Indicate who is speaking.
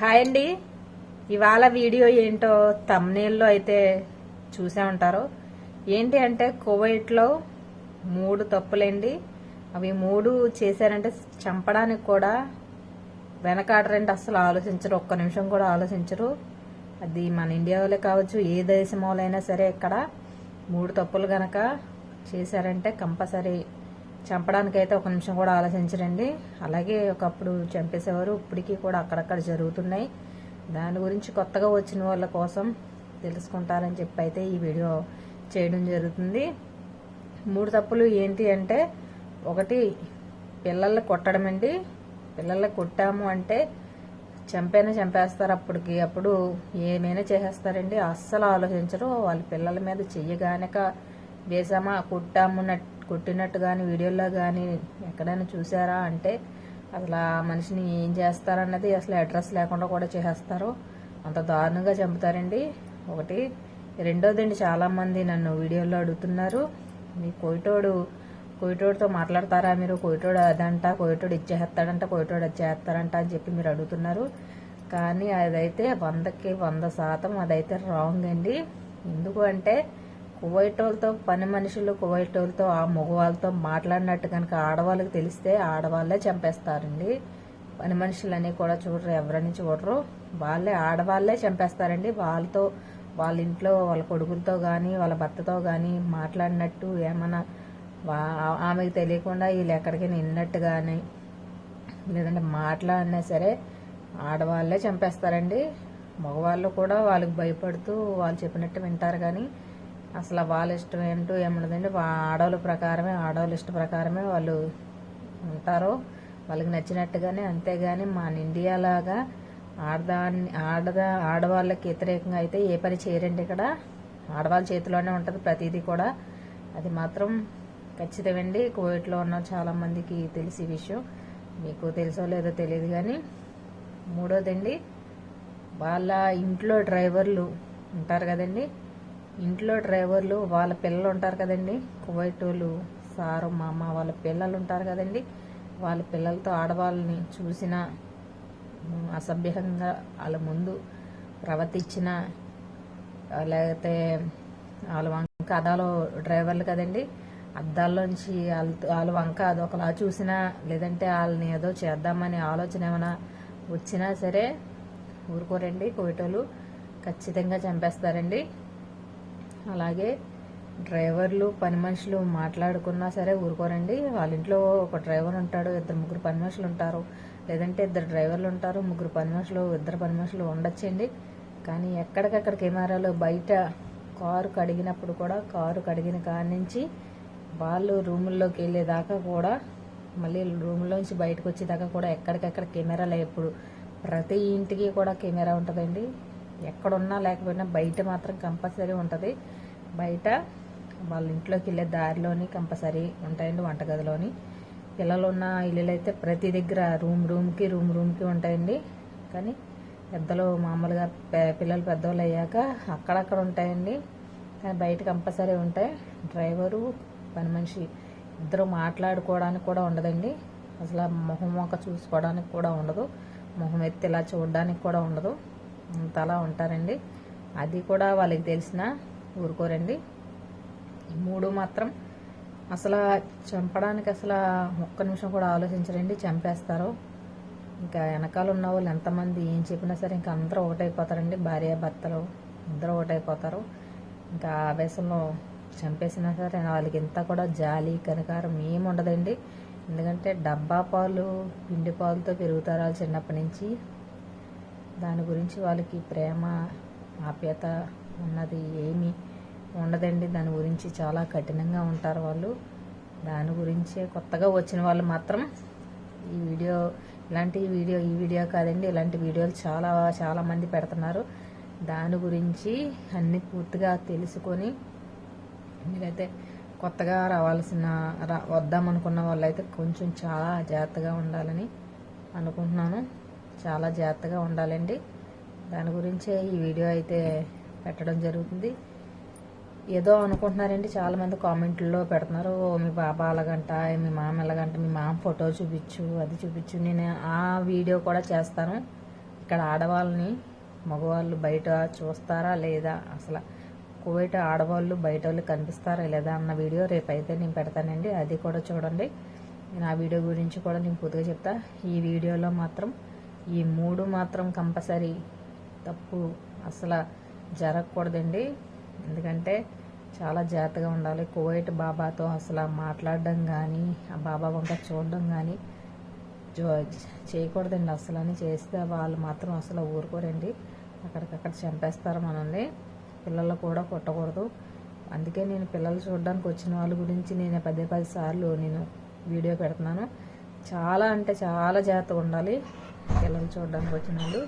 Speaker 1: Hi అండి. ఇవాళ video ఏంటో తమ్నేల్లో అయితే చూసే ఉంటారు. ఏంటి అంటే కోవైట్లో మూడు తప్పులండి. అవి మూడు చేశారంటే చంపడానికి కూడా వెనకాడరండి అసలు ఆలోచించరు ఒక్క నిమిషం కూడా ఆలోచించరు. అది మన ఇండియాలో కావచ్చు ఏ దేశం వాళ్ళైనా సరే ఇక్కడ మూడు తప్పులు గనక చేశారంటే కంపల్సరీ చంపడానికైతే ఒక నిమిషం కూడా ఆలోచించరండి. అలాగే ఒకప్పుడు చంపేసేవారు ఇప్పటికీ కూడా అక్కడక్కడ జరుగుతున్నాయి. దాని గురించి కొత్తగా వచ్చిన వాళ్ళ కోసం తెలుసుకుంటారని చెప్పి అయితే ఈ వీడియో చేయడం జరుగుతుంది. మూడు తప్పులు ఏంటి అంటే ఒకటి పిల్లల్ని కొట్టడం అండి. పిల్లల్ని కొట్టాము అంటే చంపైనా చంపేస్తారు. అప్పటికి అప్పుడు ఏమైనా చేసేస్తారండి? అస్సలు ఆలోచించరు. వాళ్ళ పిల్లల మీద చెయ్యగానక వేసామా కొట్టామున్నట్టు కొట్టినట్టు కానీ వీడియోలో కానీ ఎక్కడైనా చూసారా అంటే అసలు ఆ మనిషిని ఏం చేస్తారన్నది అసలు అడ్రస్ లేకుండా కూడా చేసేస్తారు. అంత దారుణంగా చంపుతారండి. ఒకటి. రెండోదండి చాలామంది నన్ను వీడియోలో అడుగుతున్నారు. మీ కోయిటోడు కోయిటోడితో మాట్లాడతారా మీరు? కోయిటోడు అదంట కోయిటోడు ఇచ్చేస్తాడంట కొయిటోడు అది చేస్తారంట అని చెప్పి మీరు అడుగుతున్నారు. కానీ అదైతే వందకి వంద శాతం అదైతే రాంగ్ అండి. ఎందుకు అంటే కువైటోళ్ళతో పని మనుషులు కువైటోళ్ళతో ఆ మగవాళ్ళతో మాట్లాడినట్టు కనుక ఆడవాళ్ళకి తెలిస్తే ఆడవాళ్ళే చంపేస్తారండి. పని మనుషులని కూడా చూడరు ఎవరని చూడరు. వాళ్ళే ఆడవాళ్ళే చంపేస్తారండి. వాళ్ళతో వాళ్ళ ఇంట్లో వాళ్ళ కొడుకులతో కానీ వాళ్ళ భర్తతో కానీ మాట్లాడినట్టు ఏమైనా వా- ఆమెకు తెలియకుండా వీళ్ళు ఎక్కడికైనా విన్నట్టు కానీ లేదంటే మాట్లాడినా సరే ఆడవాళ్ళే చంపేస్తారండి. మగవాళ్ళు కూడా వాళ్ళకి భయపడుతూ వాళ్ళు చెప్పినట్టు వింటారు కానీ అసలు వాళ్ళ ఇష్టం ఏంటో ఏముండదండి. ఆడవాళ్ళ ప్రకారమే ఆడవాళ్ళ ఇష్ట ప్రకారమే వాళ్ళు ఉంటారు. వాళ్ళకి నచ్చినట్టుగానే అంతేగాని మన ఇండియా లాగా ఆడదాన్ని ఆడదా ఆడవాళ్ళకి వ్యతిరేకంగా అయితే ఏ పని చేయరండి ఇక్కడ. ఆడవాళ్ళ చేతిలోనే ఉంటుంది ప్రతిదీ కూడా. అది మాత్రం ఖచ్చితమండి. కోవిడ్లో ఉన్న చాలామందికి తెలిసి విషయం. మీకు తెలుసో లేదో తెలియదు కానీ మూడోదండి వాళ్ళ ఇంట్లో డ్రైవర్లు ఉంటారు కదండి. ఇంట్లో డ్రైవర్లు వాళ్ళ పిల్లలు ఉంటారు కదండి. కువైట్ వాళ్ళు సారు మామ వాళ్ళ పిల్లలు ఉంటారు కదండి. వాళ్ళ పిల్లలతో ఆడవాళ్ళని చూసిన అసభ్యంగా వాళ్ళ ముందు ప్రవర్తించిన లేకపోతే వాళ్ళ వంక అద్దాలు డ్రైవర్లు కదండి. అద్దాల్లోంచి వాళ్ళ వాళ్ళ వంక అదొకలా చూసినా లేదంటే వాళ్ళని ఏదో చేద్దామనే ఆలోచన ఏమైనా వచ్చినా సరే ఊరుకోరండి. కోయటోళ్ళు ఖచ్చితంగా చంపేస్తారండి. అలాగే డ్రైవర్లు పని మనుషులు మాట్లాడుకున్నా సరే ఊరుకోరండి. వాళ్ళ ఇంట్లో ఒక డ్రైవర్ ఉంటాడు ఇద్దరు ముగ్గురు పని మనుషులు ఉంటారు. లేదంటే ఇద్దరు డ్రైవర్లు ఉంటారు ముగ్గురు పని మనుషులు ఇద్దరు పని మనుషులు ఉండొచ్చండి. కానీ ఎక్కడికక్కడ కెమెరాలు బయట కారు కడిగినప్పుడు కూడా కారు కడిగిన కాడి నుంచి వాళ్ళు రూముల్లోకి వెళ్ళేదాకా కూడా మళ్ళీ రూమ్లోంచి బయటకు వచ్చేదాకా కూడా ఎక్కడికక్కడ కెమెరాలు ఎప్పుడు. ప్రతి ఇంటికి కూడా కెమెరా ఉంటుందండి. ఎక్కడున్నా లేకపోయినా బయట మాత్రం కంపల్సరీ ఉంటుంది. బయట వాళ్ళ ఇంట్లోకి వెళ్ళే దారిలోని కంపల్సరీ ఉంటాయండి వంటగదిలోని. పిల్లలు ఉన్న ఇల్లులు అయితే ప్రతి దగ్గర రూమ్ రూమ్కి రూమ్ రూమ్కి ఉంటాయండి. కానీ పెద్దలు మామూలుగా పిల్లలు పెద్దవాళ్ళు అయ్యాక అక్కడక్కడ ఉంటాయండి. కానీ బయట కంపల్సరీ ఉంటాయి. డ్రైవరు పని మనిషి ఇద్దరు మాట్లాడుకోవడానికి కూడా ఉండదండి. అసలు ఆ మొహం మొక్క చూసుకోవడానికి కూడా ఉండదు. మొహం ఎత్తి ఇలా చూడడానికి కూడా ఉండదు. అంతలా ఉంటారండి. అది కూడా వాళ్ళకి తెలిసిన ఊరుకోరండి. మూడు మాత్రం అసలు చంపడానికి అసలు ఒక్క నిమిషం కూడా ఆలోచించరండి. చంపేస్తారు. ఇంకా వెనకాల ఉన్న వాళ్ళు ఎంతమంది ఏం చెప్పినా సరే ఇంకా అందరూ ఒకటైపోతారండి భార్య భర్తలు అందరూ ఒకటైపోతారు ఇంకా ఆవేశంలో చంపేసినా సరే వాళ్ళకి ఇంత కూడా జాలి కనకారం ఏమి ఉండదండి. ఎందుకంటే డబ్బా పాలు పిండి పాలతో పెరుగుతారు వాళ్ళు చిన్నప్పటి నుంచి. దాని గురించి వాళ్ళకి ప్రేమ ఆప్యత ఉన్నది ఏమీ ఉండదండి. దాని గురించి చాలా కఠినంగా ఉంటారు వాళ్ళు. దాని గురించే కొత్తగా వచ్చిన వాళ్ళు మాత్రం ఈ వీడియో ఇలాంటి వీడియో ఈ వీడియో కాదండి ఇలాంటి వీడియోలు చాలా చాలామంది పెడుతున్నారు. దాని గురించి అన్ని పూర్తిగా తెలుసుకొని మీరైతే కొత్తగా రావాల్సిన రా వద్దామనుకున్న వాళ్ళైతే కొంచెం చాలా జాగ్రత్తగా ఉండాలని అనుకుంటున్నాను. చాలా జాగ్రత్తగా ఉండాలండి. దాని గురించే ఈ వీడియో అయితే పెట్టడం జరుగుతుంది. ఏదో అనుకుంటున్నారండి చాలామంది కామెంట్లో పెడుతున్నారు మీ బాబా అలాగంట మీ మామ ఎలాగంట మీ మామ ఫోటో చూపించు అది చూపించు. నేను ఆ వీడియో కూడా చేస్తాను. ఇక్కడ ఆడవాళ్ళని మగవాళ్ళు బయట చూస్తారా లేదా? అసలు కోవిడ్ ఆడవాళ్ళు బయట వాళ్ళు కనిపిస్తారా లేదా అన్న వీడియో రేపు అయితే నేను పెడతానండి. అది కూడా చూడండి. నేను ఆ వీడియో గురించి కూడా నేను పూర్తిగా చెప్తా. ఈ వీడియోలో మాత్రం ఈ మూడు మాత్రం కంపల్సరీ. తప్పు అసలు జరగకూడదండి. ఎందుకంటే చాలా జాగ్రత్తగా ఉండాలి. కువైట్ బాబాతో అసలు మాట్లాడడం కానీ ఆ బాబా వంక చూడడం కానీ జో- చేయకూడదండి. అసలు అని చేస్తే వాళ్ళు మాత్రం అసలు ఊరుకోరండి. అక్కడికక్కడ చంపేస్తారు మనల్ని. పిల్లలు కూడా కొట్టకూడదు. అందుకే నేను పిల్లలు చూడడానికి వచ్చిన వాళ్ళ గురించి నేను పదే పది సార్లు నేను వీడియో పెడుతున్నాను. చాలా అంటే చాలా జాగ్రత్తగా ఉండాలి. పిల్లలు చూడడానికి వచ్చిన వాళ్ళు